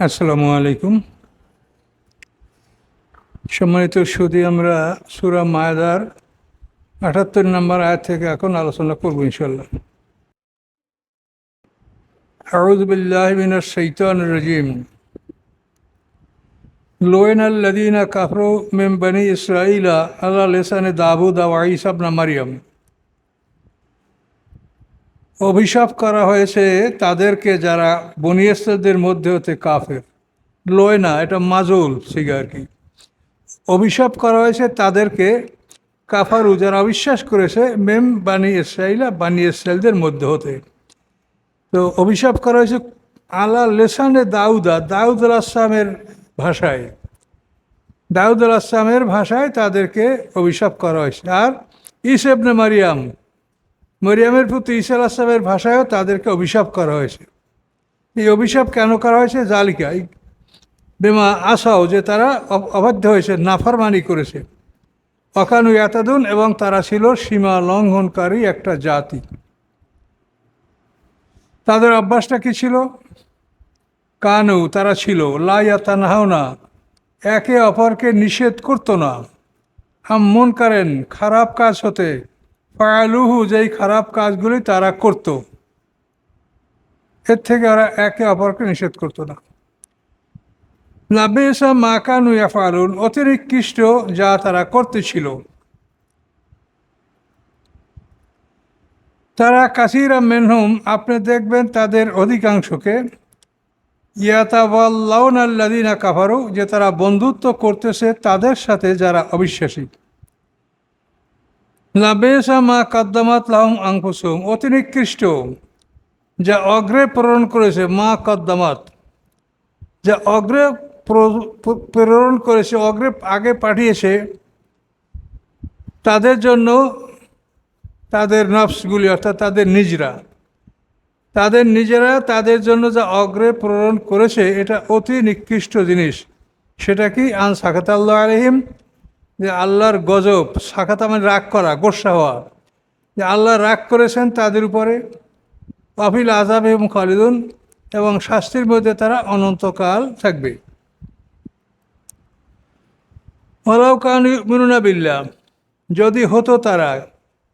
আসসালামু আলাইকুম। সম্মানিত সুদী আমরা সুরা মায়াদার আটাত্তর নম্বর আয়াত থেকে এখন আলোচনা করব ইনশাল্লাহ আউজবিল্লাহমিনা সৈতান রাজিম। লোয়েন আল্লাদিনা কাফরো মেমবানি ইসরাইলা আল্লাহ লেসানে দাবুদ আওয়াইসাবনা মারিয়াম। অভিশাপ করা হয়েছে তাদেরকে যারা বনিয়েস্তাদের মধ্যে হতে কাফের। লয় না, এটা মাজুল সিগা আর কি অভিশাপ করা হয়েছে তাদেরকে কাফারু যারা অবিশ্বাস করেছে, মেম বানি ইসরাইলা, বানি ইসরাইলদের মধ্যে হতে। তো অভিশাপ করা হয়েছে আলা লেসানে দাউদা, দাউদ আল আসলামের ভাষায়। দাউদ আল আসলামের ভাষায় তাদেরকে অভিশাপ করা হয়েছে। আর ইসেবনে মারিয়াম মরিয়ামের পুত্র ঈসা আসলামের ভাষায়ও তাদেরকে অভিশাপ করা হয়েছে। এই অভিশাপ কেন করা হয়েছে? জালিকা বেমা আশাও যে তারা অবাধ্য হয়েছে, নাফারমানি করেছে। অকানু ইয়াতাদুন এবং তারা ছিল সীমা লঙ্ঘনকারী একটা জাতি। তাদের অভ্যাসটা কি ছিল? কানু, তারা ছিল লাইয়াতা নাহাও না একে অপরকে নিষেধ করতো না। আম মন করেন খারাপ কাজ হতে ফায়ালুহু যেই খারাপ কাজগুলি তারা করত, এর থেকে ওরা একে অপরকে নিষেধ করতো না। লাবেসা মাকানু ইয়াফালুন অতিরিক্ত যা তারা করতেছিল। তারা কাসিরা মেনহুম, আপনি দেখবেন তাদের অধিকাংশকে ইয়াতাবাল্লাউন আল্লাদিনা কাফারু, যে তারা বন্ধুত্ব করতেছে তাদের সাথে যারা অবিশ্বাসী। লাবেসা মা কদ্দামাত লাহম আংকুসুম অতি নিকৃষ্ট। যা অগ্রে প্রেরণ করেছে মা কদ্দামাত। যা অগ্রে প্র- প্র- প্রেরণ করেছে, অগ্রে আগে পাঠিয়েছে, তাদের জন্য তাদের নফসগুলি, অর্থাৎ তাদের নিজরা। তাদের নিজেরা তাদের জন্য যা অগ্রে প্রেরণ করেছে, এটা অতি নিকৃষ্ট জিনিস। সেটা কি? আন সাখাত আল্লাহ আলহিম যে আল্লাহর গজব, সাখাতা মানে রাগ করা, গোসা হওয়া। যে আল্লাহ রাগ করেছেন তাদের উপরে, অফিল আজাব এবং খালিদুন এবং শাস্তির মধ্যে তারা অনন্তকাল থাকবে। ওলাও কান মিনুনা বিল্লা যদি হতো তারা,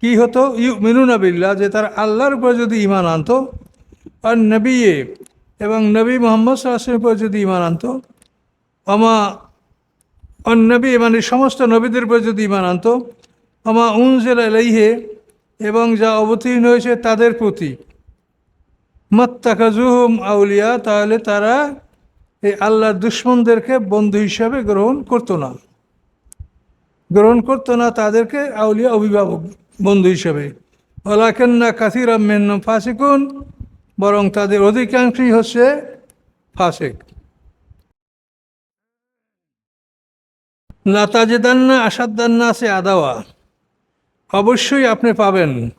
কি হতো? ইউ মিনুনা বিল্লা যে তারা আল্লাহর উপর যদি ইমান আনত, আর নবীয়ে এবং নবী মোহাম্মদ সাল্লামের উপর যদি ইমান আনত আমা অন্নবী মানে সমস্ত নবীদের উপর যদি ইমান আনতো আমা উনজেল আলাইহে এবং যা অবতীর্ণ হয়েছে তাদের প্রতি। মত্তাকাজুহুম আউলিয়া, তাহলে তারা এই আল্লাহর দুশ্মনদেরকে বন্ধু হিসাবে গ্রহণ করতো না। গ্রহণ করতো না তাদেরকে আউলিয়া অভিভাবক বন্ধু হিসাবে। ওলাকেন্না কাসির আমেন ফাসিকুন, বরং তাদের অধিকাংশই হচ্ছে ফাসেক। লাতাজেদান্না আসাদ্দান্না আছে আদাওয়া। অবশ্যই আপনি পাবেন।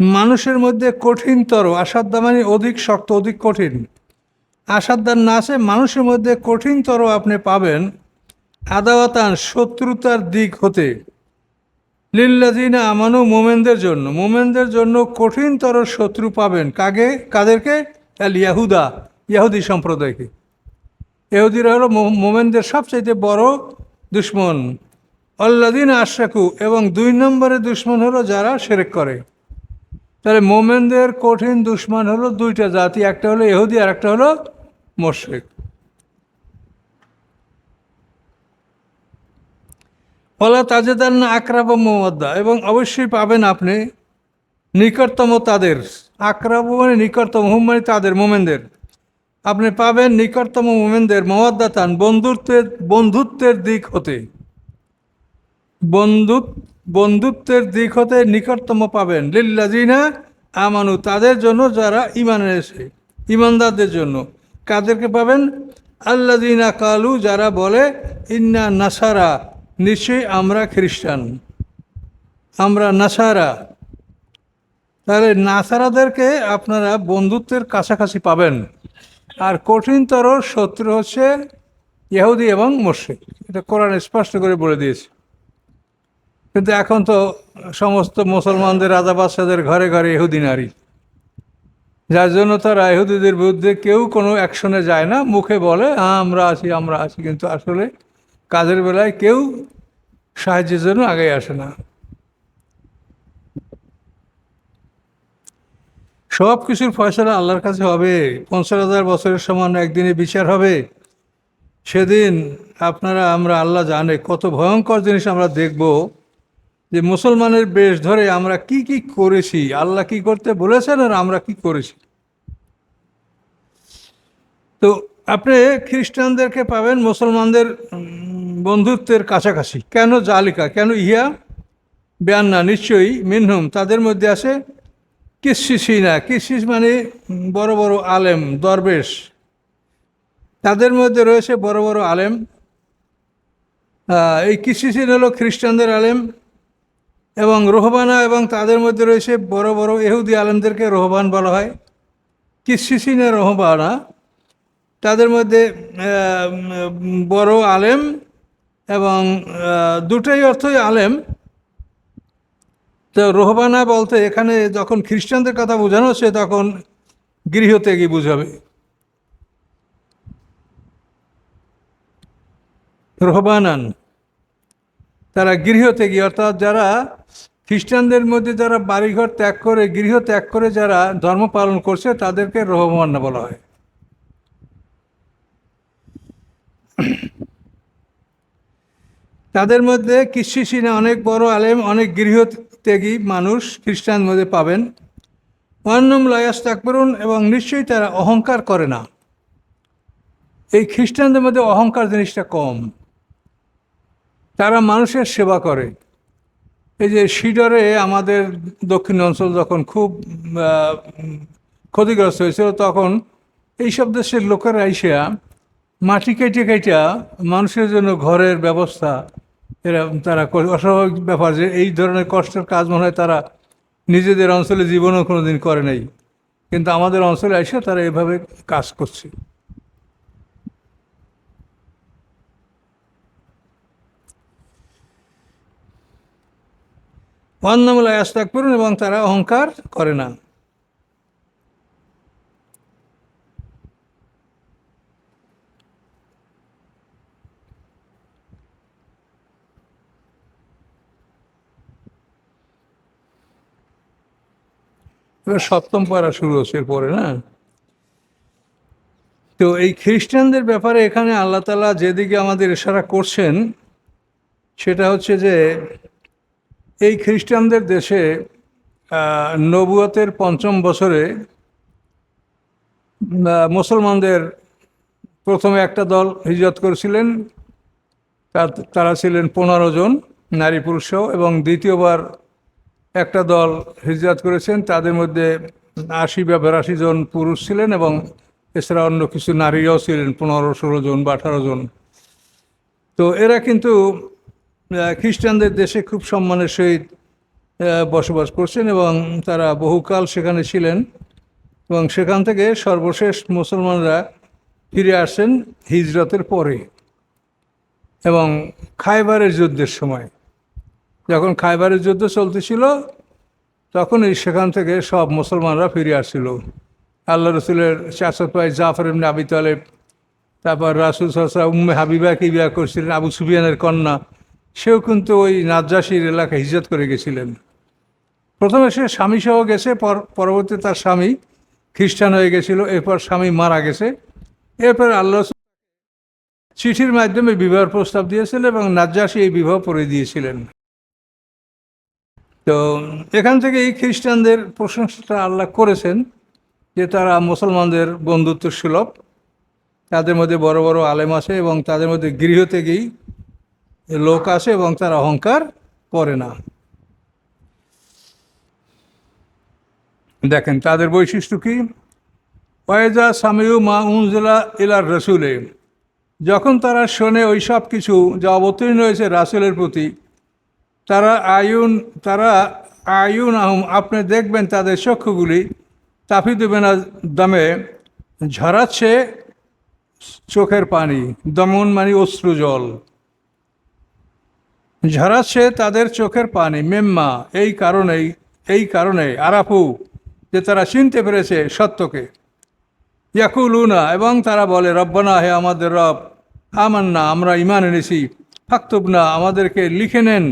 মানুষের মধ্যে কঠিনতর আসাদ্দা মানে অধিক শক্ত, অধিক কঠিন। আসাদ্দার না আছে, মানুষের মধ্যে কঠিনতর আপনি পাবেন। আদাওয়াতান শত্রুতার দিক হতে। লিল্লাদিনা আমানু, মোমেনদের জন্য। মোমেনদের জন্য কঠিনতর শত্রু পাবেন। কাগে কাদেরকে? ইয়াহুদা ইয়াহুদি সম্প্রদায়কে। ইহুদিরা হলো মোমেনদের সবচাইতে বড় দুশ্মন। আল্লাদিন আশাকু এবং দুই নম্বরের দুশ্মন হলো যারা সেরেক করে। তাহলে মোমেনদের কঠিন দুশ্মন হলো দুইটা জাতি, একটা হলো এহুদি আর একটা হলো মোশেক ওলা তাজেদার না আকরাব মোহাম্মদা এবং অবশ্যই পাবেন আপনি নিকটতম তাদের। আক্রাব মানে নিকটতম, হুম মানে তাদের, মোমেনদের। আপনি পাবেন নিকটতম মোমেনদের মহাদ্দাতান বন্ধুত্বের বন্ধুত্বের দিক হতে। বন্ধুত, বন্ধুত্বের দিক হতে নিকটতম পাবেন। লিল্লাজিনা আমানু, তাদের জন্য যারা ইমান এনেছে ইমানদারদের জন্য। কাদেরকে পাবেন? আল্লাদিনা কালু, যারা বলে, ইন্না নাসারা। নিশ্চয়ই আমরা খ্রিস্টান। আমরা নাসারা। তাহলে নাসারাদেরকে আপনারা বন্ধুত্বের কাছাকাছি পাবেন। আর কঠিনতর শত্রু হচ্ছে ইহুদি এবং মোর্শেক এটা কোরআন স্পষ্ট করে বলে দিয়েছে। কিন্তু এখন তো সমস্ত মুসলমানদের রাজা বাদশাদের ঘরে ঘরে ইহুদি নারী। যার জন্য তারা ইহুদিদের বিরুদ্ধে কেউ কোনো অ্যাকশনে যায় না। মুখে বলে হ্যাঁ আমরা আছি আমরা আছি। কিন্তু আসলে কাজের বেলায় কেউ সাহায্যের জন্য আগে আসে না। সব কিছুর ফয়সলা আল্লাহর কাছে হবে। পঞ্চাশ হাজার বছরের সমান একদিনে বিচার হবে। সেদিন আপনারা, আমরা আল্লাহ জানে কত ভয়ঙ্কর জিনিস আমরা দেখব যে মুসলমানের বেশ ধরে আমরা কি কি করেছি, আল্লাহ কি করতে বলেছেন আর আমরা কি করেছি। তো আপনি খ্রিস্টানদেরকে পাবেন, মুসলমানদের বন্ধুত্বের কাছাকাছি। কেন জালিকা? কেন ইহা বেয়ান না নিশ্চয়ই মিনহুম, তাদের মধ্যে আছে কিসিসিনা কিসিস মানে বড় বড় আলেম, দরবেশ। তাদের মধ্যে রয়েছে বড় বড় আলেম। এই কিসিসিন হলো খ্রিস্টানদের আলেম এবং রোহবানা এবং তাদের মধ্যে রয়েছে বড় বড় এহুদি আলেমদেরকে রোহবান বলা হয়। কিসিসিনে রোহবানা, তাদের মধ্যে বড় আলেম এবং দুটোই অর্থই আলেম। তো রোহবানা বলতে এখানে যখন খ্রিস্টানদের কথা বোঝানো হচ্ছে, তখন গৃহত্যাগী বুঝাবে। রোহবানান, তারা গৃহত্যাগী, অর্থাৎ যারা খ্রিস্টানদের মধ্যে যারা বাড়িঘর ত্যাগ করে গৃহ ত্যাগ করে যারা ধর্ম পালন করছে, তাদেরকে রোহবানা বলা হয়। তাদের মধ্যে কিসিসিনে অনেক বড় আলেম, অনেক গৃহত্যাগী মানুষ খ্রিস্টান মধ্যে পাবেন। অন্নম লয়াস তাকবরুন এবং নিশ্চয়ই তারা অহংকার করে না। এই খ্রিস্টানদের মধ্যে অহংকার জিনিসটা কম। তারা মানুষের সেবা করে। এই যে সিডরে আমাদের দক্ষিণ অঞ্চল যখন খুব ক্ষতিগ্রস্ত হয়েছিল, তখন এইসব দেশের লোকেরা এসে মাটি কেটে কেটে মানুষের জন্য ঘরের ব্যবস্থা এরা তারা। অস্বাভাবিক ব্যাপার যে এই ধরনের কষ্টের কাজ মনে হয় তারা নিজেদের অঞ্চলে জীবনও কোনো দিন করে নাই কিন্তু আমাদের অঞ্চলে এসে তারা এভাবে কাজ করছে অন্নমূলা আস্তাক করুন এবং তারা অহংকার করে না এবার সপ্তম পারা শুরু হচ্ছে এরপরে না? তো এই খ্রিস্টানদের ব্যাপারে এখানে আল্লাহ তালা যেদিকে আমাদের ইশারা করছেন, সেটা হচ্ছে যে এই খ্রিস্টানদের দেশে নবুয়তের পঞ্চম বছরে মুসলমানদের প্রথমে একটা দল হিজরত করেছিলেন, তারা ছিলেন পনেরো জন, নারী পুরুষ এবং দ্বিতীয়বার একটা দল হিজরত করেছেন, তাদের মধ্যে আশি বা বেরাশি জন পুরুষ ছিলেন এবং এছাড়া অন্য কিছু নারীরাও ছিলেন, পনেরো, ষোলো জন বা আঠারো জন। তো এরা কিন্তু খ্রিস্টানদের দেশে খুব সম্মানের সহিত বসবাস করছেন এবং তারা বহুকাল সেখানে ছিলেন এবং সেখান থেকে সর্বশেষ মুসলমানরা ফিরে আসেন হিজরতের পরে এবং খাইবারের যুদ্ধের সময়। যখন খাইবারের যুদ্ধ চলতেছিল তখন সেখান থেকে সব মুসলমানরা ফিরে আসছিল। আল্লাহ রসুলের চাষত ভাই জাফর ইবনে আবি তালেব, তারপর রাসুল সাহসা উম্মে হাবিবাকে বিয়া করছিলেন, আবু সুফিয়ানের কন্যা, সেও কিন্তু ওই নাজ্জাসির এলাকায় হিজরত করে গেছিলেন। প্রথমে সে স্বামী সহ গেছে, পর পরবর্তী তার স্বামী খ্রিস্টান হয়ে গেছিল, এরপর স্বামী মারা গেছে। এরপর আল্লাহ চিঠির মাধ্যমে বিবাহের প্রস্তাব দিয়েছিলেন এবং নাজ্জাসী এই বিবাহ করে দিয়েছিলেন। তো এখান থেকে এই খ্রিস্টানদের প্রশংসাটা আল্লাহ করেছেন যে তারা মুসলমানদের বন্ধুত্ব সুলভ তাদের মধ্যে বড় বড় আলেম আছে এবং তাদের মধ্যে গৃহ থেকেই লোক আছে এবং তারা অহংকার করে না। দেখেন, তাদের বৈশিষ্ট্য কি? ওয়েজা সামিউ মা উনজলা ইলার রসুলে। যখন তারা শোনে ওই সব কিছু যা অবতীর্ণ হয়েছে রাসুলের প্রতি তারা আয়ুন তারা আয়ুন আহম আপনি দেখবেন তাদের চক্ষুগুলি তাফিদুবেনা দমে ঝরাচ্ছে চোখের পানি, দমন মানে অশ্রু জল। ঝরাচ্ছে তাদের চোখের পানি, মেম্মা, এই কারণেই, এই কারণে আরাফু, যে তারা চিনতে পেরেছে সত্যকে। ইয়াকুলুনা, এবং তারা বলে, রব্বানা, হে আমাদের রব, আমান্না, আমরা ইমান এনেছি। ফাক্তুবনা, আমাদেরকে লিখে নেন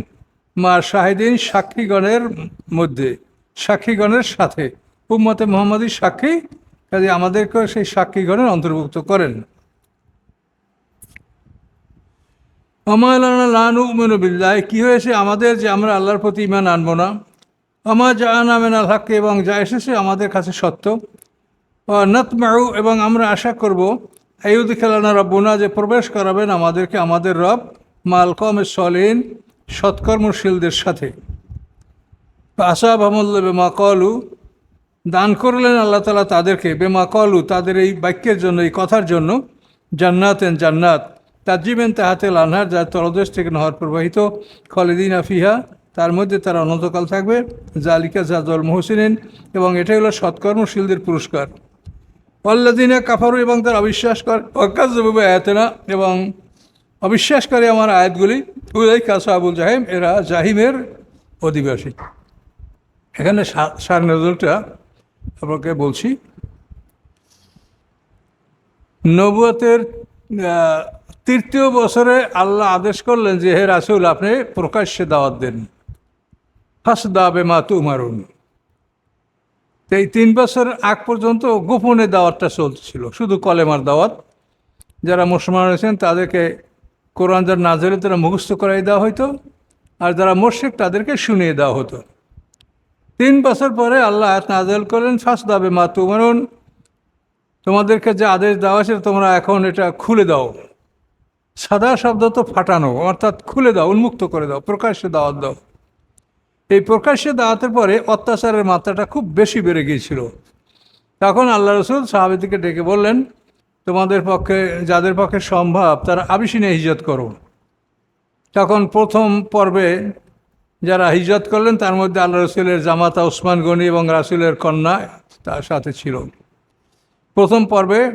মা শাহিদিন সাক্ষীগণের মধ্যে, সাক্ষীগণের সাথে। উম্মতে মোহাম্মদীর সাক্ষী, কাজে আমাদেরকে সেই সাক্ষীগণের অন্তর্ভুক্ত করেন। অমায়লানা লানু উমেনু বিল্লাহ, কী হয়েছে আমাদের যে আমরা আল্লাহর প্রতি ইমান আনব না? আমার যা আনামেন আল হাক্কে, এবং যা এসেছে আমাদের কাছে সত্য। নতমাউ, এবং আমরা আশা করব আয়ুদ খেলানা রব্বনা, যে প্রবেশ করাবেন আমাদেরকে, আমাদের রব মালকম সলিন সৎকর্মশীলদের সাথে। আসাব আমল্ল বেমা কলু, দান করলেন আল্লাহ তালা তাদেরকে। বেমা কলু, তাদের এই বাক্যের জন্য, এই কথার জন্য জান্নাতেন জান্নাত তাজিবেন তাহাতে লানহার যার তলদেশ থেকে নহর প্রবাহিত, খলেদিন আফিহা তার মধ্যে তারা অনন্তকাল থাকবে জালিকা জাজল মহসিনেন, এবং এটাই হলো সৎকর্মশীলদের পুরস্কার। অল্লাদিনা কাফারু, এবং তার অবিশ্বাস করে অকাজবাবু আয়াতেনা এবং অবিশ্বাস করে আমার আয়াতগুলি। কাসা আবুল জাহিম, এরা জাহিমের অধিবাসী। এখানে সার নজরটা আপনাকে বলছি। নবুয়তের তৃতীয় বছরে আল্লাহ আদেশ করলেন যে, হে রাসুল, আপনি প্রকাশ্যে দাওয়াত দেন। ফার্স্ট দাবে মাতু মারুন তো এই তিন বছর আগ পর্যন্ত গোপনে দাওয়াতটা চলছিল। শুধু কলেমার দাওয়াত। যারা মুসলমান রয়েছেন, তাদেরকে কোরআন যার নাজরে তারা মুখস্থ করাই দেওয়া হতো আর যারা মোর্শেক তাদেরকে শুনিয়ে দেওয়া হতো। তিন বছর পরে আল্লাহ আয়াত নাজেল করলেন ফার্স্ট দাবে মা তুমারুন তোমাদেরকে যে আদেশ দেওয়া হয়েছে তোমরা এখন এটা খুলে দাও। সাদা শব্দ তো ফাটানো, অর্থাৎ খুলে দাও, উন্মুক্ত করে দাও, প্রকাশ্যে দাওয়াত দাও। এই প্রকাশ্যে দাওয়াতের পরে অত্যাচারের মাত্রাটা খুব বেশি বেড়ে গিয়েছিল। তখন আল্লাহ রসুল সাহাবিদিকে ডেকে বললেন তোমাদের পক্ষে, যাদের পক্ষে সম্ভব, তারা আবিসিনে হিজত করো তখন প্রথম পর্বে যারা হিজত করলেন, তার মধ্যে আল্লাহ রসুলের জামাতা ওসমান গনি এবং রাসুলের কন্যা তার সাথে ছিল। প্রথম পর্বে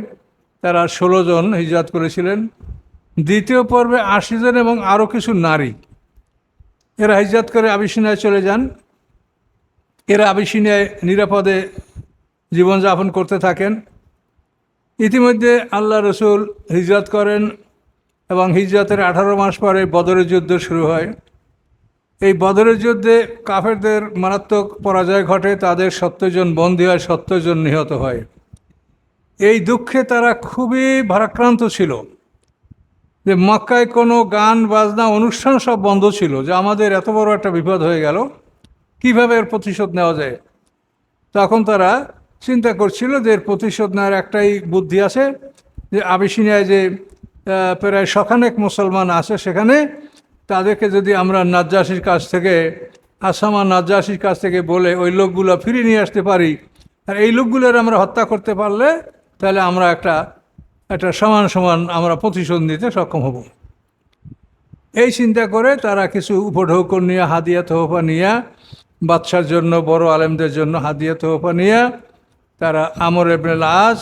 তারা ষোলো জন হিজত করেছিলেন। দ্বিতীয় পর্বে আশি জন এবং আরও কিছু নারী। এরা হিজত করে আবিসিনায় চলে যান। এরা আবিসিনায় নিরাপদে জীবনযাপন করতে থাকেন। ইতিমধ্যে আল্লাহ রসুল হিজরত করেন এবং হিজরতের আঠারো মাস পরে বদরের যুদ্ধ শুরু হয়। এই বদরের যুদ্ধে কাফেরদের মারাত্মক পরাজয় ঘটে, তাদের সত্তরজন বন্দী হয় সত্তরজন নিহত হয়। এই দুঃখে তারা খুবই ভারাক্রান্ত ছিল। যে মক্কায় কোনো গান, বাজনা, অনুষ্ঠান সব বন্ধ ছিল যে আমাদের এত বড় একটা বিপদ হয়ে গেল, কীভাবে এর প্রতিশোধ নেওয়া যায়? তখন তারা চিন্তা করছিল যে এর প্রতিশোধ নেওয়ার একটাই বুদ্ধি আছে, যে আবিসিনিয়ায় যে প্রায় শখানেক মুসলমান আছে সেখানে, তাদেরকে যদি আমরা নাজ্জাসির কাছ থেকে, আসামা নাজ্জাসির কাছ থেকে বলে ওই লোকগুলো ফিরিয়ে নিয়ে আসতে পারি, আর এই লোকগুলোর আমরা হত্যা করতে পারলে, তাহলে আমরা একটা একটা সমান সমান আমরা প্রতিশোধ নিতে সক্ষম হব। এই চিন্তা করে তারা কিছু উপঢৌকন নিয়ে, হাদিয়া তোহফা নিয়ে, বাদশার জন্য, বড় আলেমদের জন্য হাদিয়া তোহফা নিয়ে তারা আমর এবনে লাজ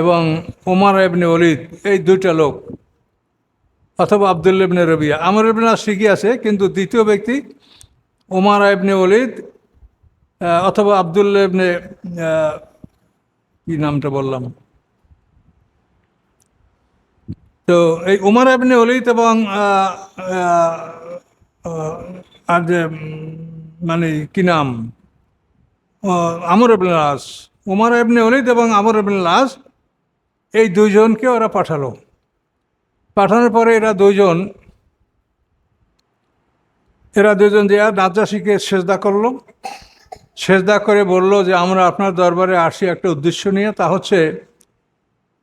এবং ওমার এবনে অলিদ এই দুইটা লোক। অথবা আবদুল্লা ইবনে রবিয়া। আমর ইবনে লাজ ঠিকই আছে, কিন্তু দ্বিতীয় ব্যক্তি ওমার ইবনে অলিদ অথবা আবদুল্লা ইবনে কি নামটা বললাম? তো এই উমার আবনে অলিত এবং আর যে মানে কি নাম? আমর আবনে লাস উমার আবনে অলিদ এবং আমর আবনে লাস এই দুইজনকে ওরা পাঠালো। পাঠানোর পরে এরা দুইজন, এরা দুজন যে নাজ্জাসিকে সেজদা করল। সেজদা করে বলল যে, আমরা আপনার দরবারে আসি একটা উদ্দেশ্য নিয়ে। তা হচ্ছে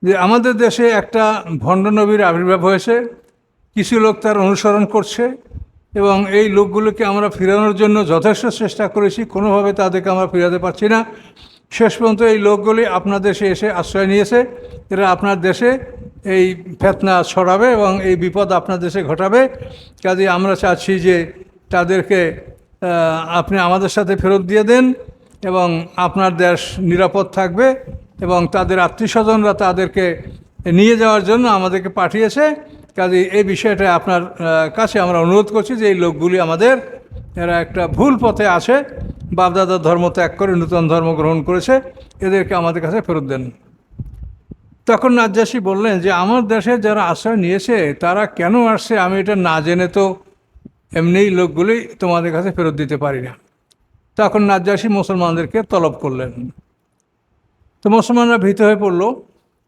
যে, আমাদের দেশে একটা ভণ্ডনবীর আবির্ভাব হয়েছে। কিছু লোক তার অনুসরণ করছে। এবং এই লোকগুলোকে আমরা ফিরানোর জন্য যথেষ্ট চেষ্টা করেছি, কোনোভাবে তাদেরকে আমরা ফিরাতে পারছি না। শেষ পর্যন্ত এই লোকগুলি আপনার দেশে এসে আশ্রয় নিয়েছে। এরা আপনার দেশে এই ফেতনা ছড়াবে এবং এই বিপদ আপনার দেশে ঘটাবে। কাজে আমরা চাচ্ছি যে তাদেরকে আপনি আমাদের সাথে ফেরত দিয়ে দেন এবং আপনার দেশ নিরাপদ থাকবে এবং তাদের আত্মীয় স্বজনরা তাদেরকে নিয়ে যাওয়ার জন্য আমাদেরকে পাঠিয়েছে। কাজে এই বিষয়টা আপনার কাছে আমরা অনুরোধ করছি যে এই লোকগুলি আমাদের, এরা একটা ভুল পথে আছে বাপদাদার ধর্ম ত্যাগ করে, নূতন ধর্ম গ্রহণ করেছে, এদেরকে আমাদের কাছে ফেরত দেন। তখন নাজ্জাসী বললেন যে, আমার দেশে যারা আশ্রয় নিয়েছে, তারা কেন আসছে? আমি এটা না জেনে তো এমনিই লোকগুলি তোমাদের কাছে ফেরত দিতে পারি না। তখন নাজ্জাসী মুসলমানদেরকে তলব করলেন। তো মুসলমানরা ভীত হয়ে পড়ল।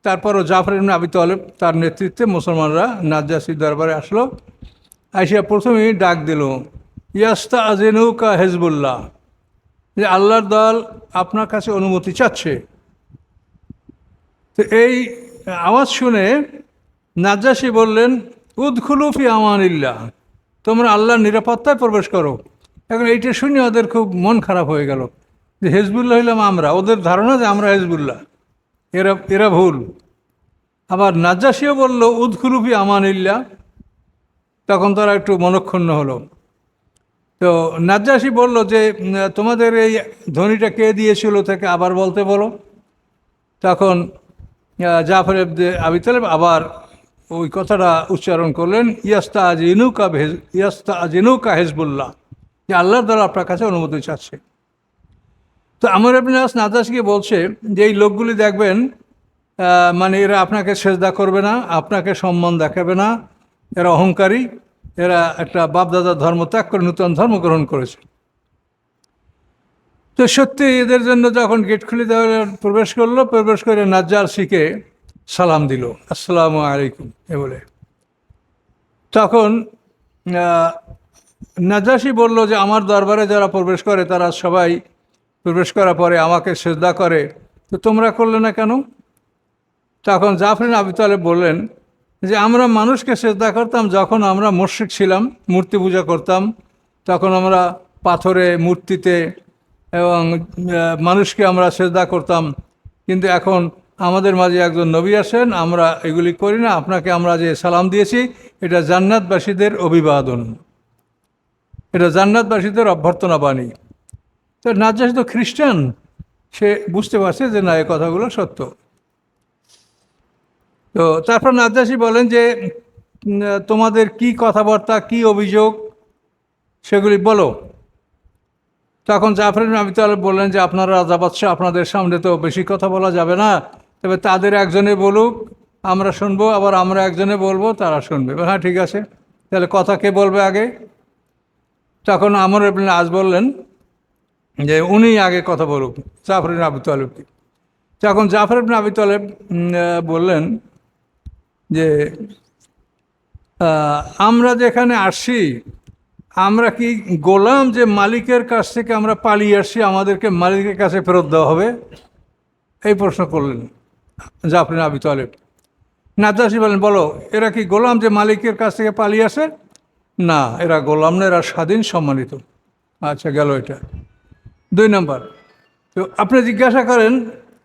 তারপরও জাফর ইবনে আবি তলেব তার নেতৃত্বে মুসলমানরা নাজ্জাসীর দরবারে আসলো। আইসিয়া প্রথমেই ডাক দিল ইয়াস্তা আজিনৌকা হেজবুল্লাহ। যে আল্লাহর দল আপনার কাছে অনুমতি চাচ্ছে। তো এই আওয়াজ শুনে নাজ্জাসী বললেন উদ্খুলুফি আমানিল্লাহ, তোমরা আল্লাহর নিরাপত্তায় প্রবেশ করো। এখন এইটা শুনে ওদের খুব মন খারাপ হয়ে গেল যে হেজবুল্লাহ হইলাম আমরা, ওদের ধারণা যে আমরা হেজবুল্লাহ। এরা এরা ভুল। আবার নাজ্জাসীও বলল, উদ্খুলুফি আমানিল্লাহ তখন তারা একটু মনক্ষুণ্ণ হলো। তো নাজ্জাসী বলল যে, তোমাদের এই ধ্বনিটা কে দিয়েছিল থেকে আবার বলতে বলো। তখন জাফর আবি তালেব আবার ওই কথাটা উচ্চারণ করলেন ইয়াস্তা আজিনুকা ভেজ ইয়াস্তা আজিনুকা হেজবুল্লাহ। যে আল্লাহর দ্বারা আপনার কাছে অনুমতি চাচ্ছে। তো আমার আস নাজাসকে বলছে যে এই লোকগুলি দেখবেন মানে এরা আপনাকে সেজদা করবে না আপনাকে সম্মান দেখাবে না এরা অহংকারী এরা একটা বাপদাদার ধর্ম ত্যাগ করে নূতন ধর্ম গ্রহণ করেছে। তো সত্যি এদের জন্য যখন গেট খুলে দেওয়া প্রবেশ করল প্রবেশ করে নাজ্জার শিখে সালাম দিল। আসসালামু আলাইকুম এ বলে। তখন আহ, নাজ্জাসী বলল যে আমার দরবারে যারা প্রবেশ করে তারা সবাই প্রবেশ করার পরে আমাকে সেজদা করে, তো তোমরা করলে না কেন? তখন জাফরিন আবি তালেব বললেন যে, আমরা মানুষকে সেজদা করতাম যখন আমরা মুর্শিক ছিলাম, মূর্তি পূজা করতাম, তখন আমরা পাথরে, মূর্তিতে এবং মানুষকে আমরা সেজদা করতাম। কিন্তু এখন আমাদের মাঝে একজন নবী আসেন, আমরা এগুলি করি না, আপনাকে আমরা যে সালাম দিয়েছি, এটা জান্নাতবাসীদের অভিবাদন। এটা জান্নাতবাসীদের অভ্যর্থনা বাণী। তো নাজ্জাসী তো খ্রিস্টান, সে বুঝতে পারছে যে না, এই কথাগুলো সত্য। তো তারপর নাজ্জাসী বলেন যে তোমাদের কি কথাবার্তা, কি অভিযোগ, সেগুলি বলো। তখন জাফরিন আবি তাহলে বললেন যে, আপনারা রাজা বাদশাহ, আপনাদের সামনে তো বেশি কথা বলা যাবে না, তবে তাদের একজনে বলুক, আমরা শুনব, আবার আমরা একজনে বলব, তারা শুনবে। হ্যাঁ ঠিক আছে, তাহলে কথা কে বলবে আগে? তখন আমর আজ বললেন যে উনি আগে কথা বলুক জাফরিন আবু তালেবকে তখন জাফর ইবনে আবি তালেব বললেন যে আমরা যেখানে আসি, আমরা কি গোলাম যে মালিকের কাছ থেকে আমরা পালিয়ে আসছি আমাদেরকে মালিকের কাছে ফেরত দেওয়া হবে? এই প্রশ্ন করলেন জাফরিন আবি তালেব। নাদাসি বলেন বলো, এরা কি গোলাম যে মালিকের কাছ থেকে পালিয়ে আসে? না, এরা গোলাম না, এরা স্বাধীন সম্মানিত। আচ্ছা গেল এটা। দুই নম্বর। তো আপনি জিজ্ঞাসা করেন,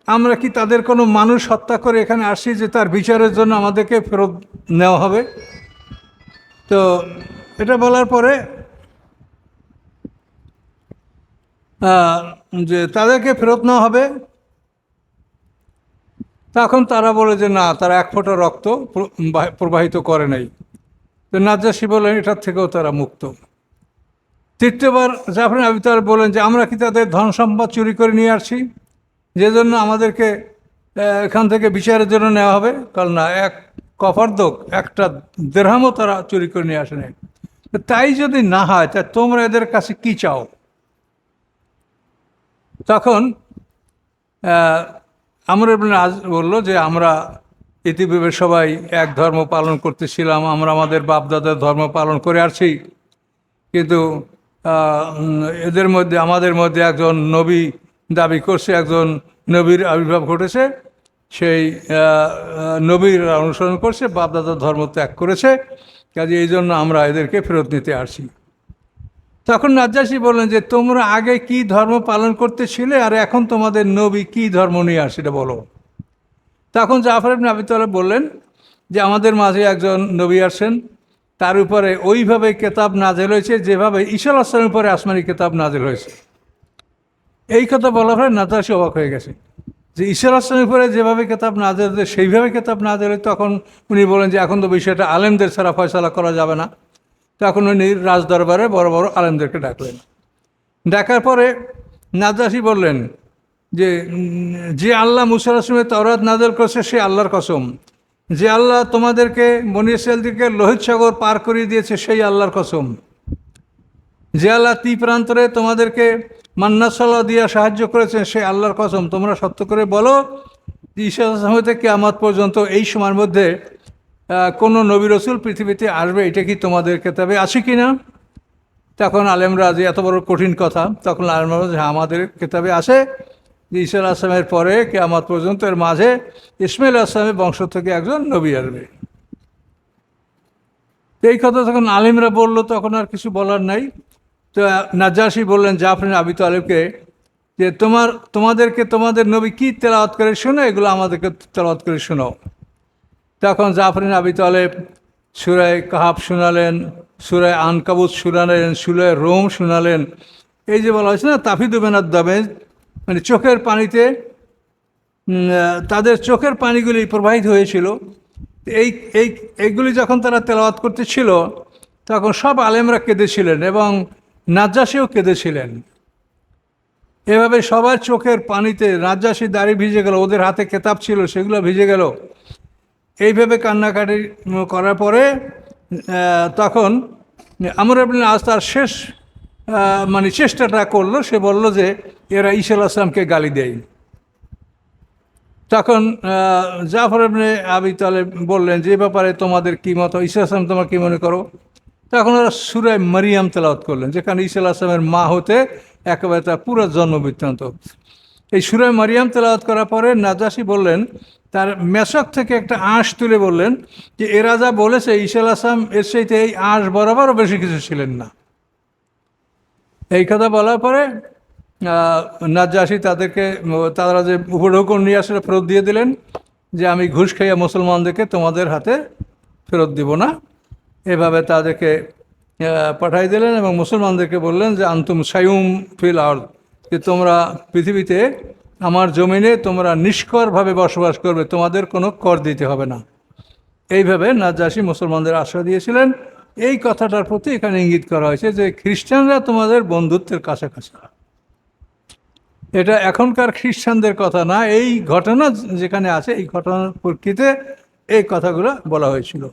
আমরা কি তাদের কোনো মানুষ হত্যা করে এখানে আসি যে তার বিচারের জন্য আমাদেরকে ফেরত নেওয়া হবে? তো এটা বলার পরে যে তাদেরকে ফেরত নেওয়া হবে, তখন তারা বলে যে না, তারা এক ফোঁটা রক্ত প্রবাহিত করে নাই। তো নাজ্জাসী বলেন এটার থেকেও তারা মুক্ত। তৃতীয়বার জাফরিন আবিতার বলেন যে, আমরা কি তাদের ধন সম্পদ চুরি করে নিয়ে আসছি? যে জন্য আমাদেরকে এখান থেকে বিচারের জন্য নেওয়া হবে। কারণ না, এক কফার্দক একটা দেড়হামও তারা চুরি করে নিয়ে আসেনি। তাই যদি না হয়, তা তোমরা এদের কাছে কি চাও? তখন আমর আজ বলল যে, আমরা ইতিপূর্বে সবাই এক ধর্ম পালন করতেছিলাম। আমরা আমাদের বাপদাদার ধর্ম পালন করে আসছি। কিন্তু এদের মধ্যে, আমাদের মধ্যে একজন নবী দাবি করছে, একজন নবীর আবির্ভাব ঘটেছে। সেই নবীর অনুসরণ করছে বাপদাদার ধর্ম ত্যাগ করেছে। কাজে এই জন্য আমরা এদেরকে ফেরত নিতে আসি তখন নাজ্জাসী বললেন যে, তোমরা আগে কি ধর্ম পালন করতেছিলে আর এখন তোমাদের নবী কি ধর্ম নিয়ে আসে সেটা বলো। তখন জাফর ইবনে আবি বললেন যে, আমাদের মাঝে একজন নবী আসেন তার উপরে ওইভাবে কেতাব নাজেল হয়েছে, যেভাবে ঈশাল আসলামের উপরে আসমানি কেতাব নাজেল হয়েছে। এই কথা বলার পরে নাতাশি অবাক হয়ে গেছে যে ঈশাল আসলামের উপরে যেভাবে কেতাব নাজেল হয়েছে, সেইভাবে কেতাব নাজেল হয় তখন উনি বলেন যে এখন তো বিষয়টা আলেমদের ছাড়া ফয়সলা করা যাবে না। তখন উনি রাজদরবারে বড় বড় আলেমদেরকে ডাকলেন। ডাকার পরে নাজাসি বললেন যে যে আল্লাহ মুসার আসলামের তরাত নাজল করছে, সে আল্লাহর কসম। যে আল্লাহ তোমাদেরকে মনিয়াল দিকে লোহিত সাগর পার করিয়ে দিয়েছে সেই আল্লাহর কসম। যে আল্লাহ তি প্রান্তরে তোমাদেরকে মান্নাসল্লাহ দিয়া সাহায্য করেছেন সেই আল্লাহর কসম। তোমরা সত্য করে বলো যে ঈশা আসলাম থেকে আমার পর্যন্ত এই সময়ের মধ্যে কোনো নবী রসুল পৃথিবীতে আসবে এটা কি তোমাদের কেতাবে আছে কি না তখন আলেমরা এত বড় কঠিন কথা তখন আলেমরা বলছে, হ্যাঁ আমাদের কেতাবে আছে। যে ঈশা আসলামের পরে কে আমার পর্যন্ত এর মাঝে ইসমাইল আসলামের বংশ থেকে একজন নবী আসবে। এই কথা যখন আলিমরা বলল, তখন আর কিছু বলার নাই। তো নাজ্জাসি বললেন জাফরিন আবি তালেবকে যে, তোমার, তোমাদেরকে, তোমাদের নবী কী তেলাওয়াত করে শোনো? এগুলো আমাদেরকে তেলাওয়াত করে শোনাও। তখন জাফরিন আবি তালেব সুরায় কাহাব শোনালেন, সুরায় আনকাবুত শোনালেন, সুরায় রোম শোনালেন। এই যে বলা হয়েছে না তাফিদুবেনার দামে মানে চোখের পানিতে তাদের চোখের পানিগুলি প্রবাহিত হয়েছিল। এই এই, এইগুলি যখন তারা তেলাওয়াত করতেছিল, তখন সব আলেমরা কেঁদেছিলেন এবং নাজ্জাসিও কেঁদেছিলেন। এভাবে সবার চোখের পানিতে নাজ্জাসি দাড়ি ভিজে গেল, ওদের হাতে কেতাব ছিল, সেগুলো ভিজে গেল। এইভাবে কান্নাকাটি করার পরে তখন আমর আবিন আজ তার শেষ মানে চেষ্টাটা করল, সে বলল যে, এরা ঈশাল আসলামকে গালি দেয় তখন জাফর ইবনে আবি তালেব বললেন যে ব্যাপারে তোমাদের কী মত? ঈসা আসলাম তোমার কি মনে করো? তখন ওরা সুরায় মারিয়াম তেলাওয়াত করলেন, যেখানে ঈসা আসলামের মা হতে একেবারে তার পুরো জন্মবৃত্তান্ত এই সুরায় মারিয়াম তেলাওয়াত করার পরে নাজাসি বললেন, তার মেশক থেকে একটা আঁশ তুলে বললেন যে এরা যা বলেছে ঈশা আসলাম এর সাথে এই আঁশ বরাবরও বেশি কিছু ছিলেন না। এই কথা বলার পরে নাজ্জাসী তাদেরকে, তারা যে উপঢৌকন নিয়ে আসলে ফেরত দিয়ে দিলেন যে আমি ঘুষ খাইয়া মুসলমানদেরকে তোমাদের হাতে ফেরত দিব না। এভাবে তাদেরকে পাঠাই দিলেন এবং মুসলমানদেরকে বললেন যে, আন্তুম সায়ুম ফিল আর যে তোমরা পৃথিবীতে আমার জমিনে তোমরা নিষ্করভাবে বসবাস করবে, তোমাদের কোনো কর দিতে হবে না। এইভাবে নাজ্জাসী মুসলমানদের আশ্রয় দিয়েছিলেন। এই কথাটার প্রতি এখানে ইঙ্গিত করা হয়েছে যে খ্রিস্টানরা তোমাদের বন্ধুত্বের কাছাকাছি এটা এখনকার খ্রিস্টানদের কথা না, এই ঘটনা যেখানে আছে, এই ঘটনার প্রেক্ষিতে এই কথাগুলো বলা হয়েছিল।